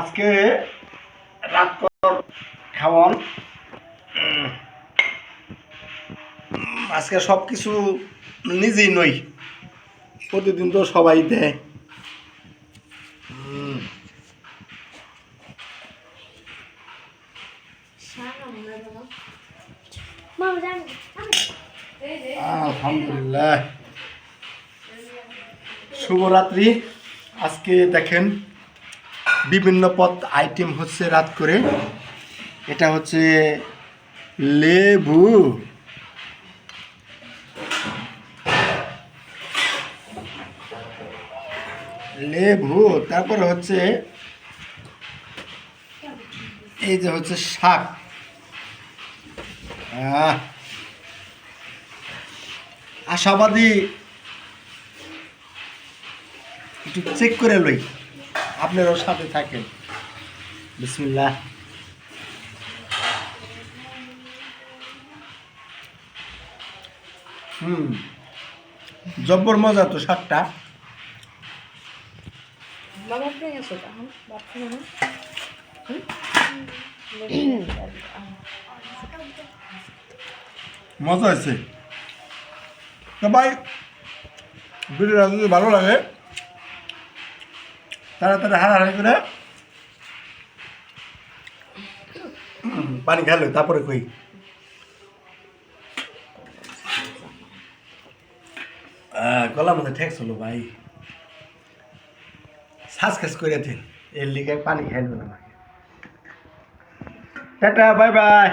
আজকে রাত খাওয়ান। আজকে সব কিছু নিজেই নই প্রতিদিন তো সবাই দেয়। আলহামদুলিল্লাহ। শুভরাত্রি। আজকে দেখেন বিভিন্ন পদ আইটেম হচ্ছে রাত করে। এটা হচ্ছে লেবু। লেবু, তারপরে হচ্ছে এই যে হচ্ছে শাক। আশাবাদী একটু চেক করে লই। আপনারাও সাথে থাকেন। বিসমিল্লাহ। হুম। জব্বর মজা তো শাকটা মজা আছে তো ভাই ভিডিওটা যদি ভালো লাগে। তাড়াতাড়ি হারাহারি করে। পানি খেলো, তারপরে কই? গলা মধ্যে ঠেকস হলো ভাই। শ্বাস খাস করে দিন, এর লিগে পানি খাইল না আমাকে। Tata, bye bye.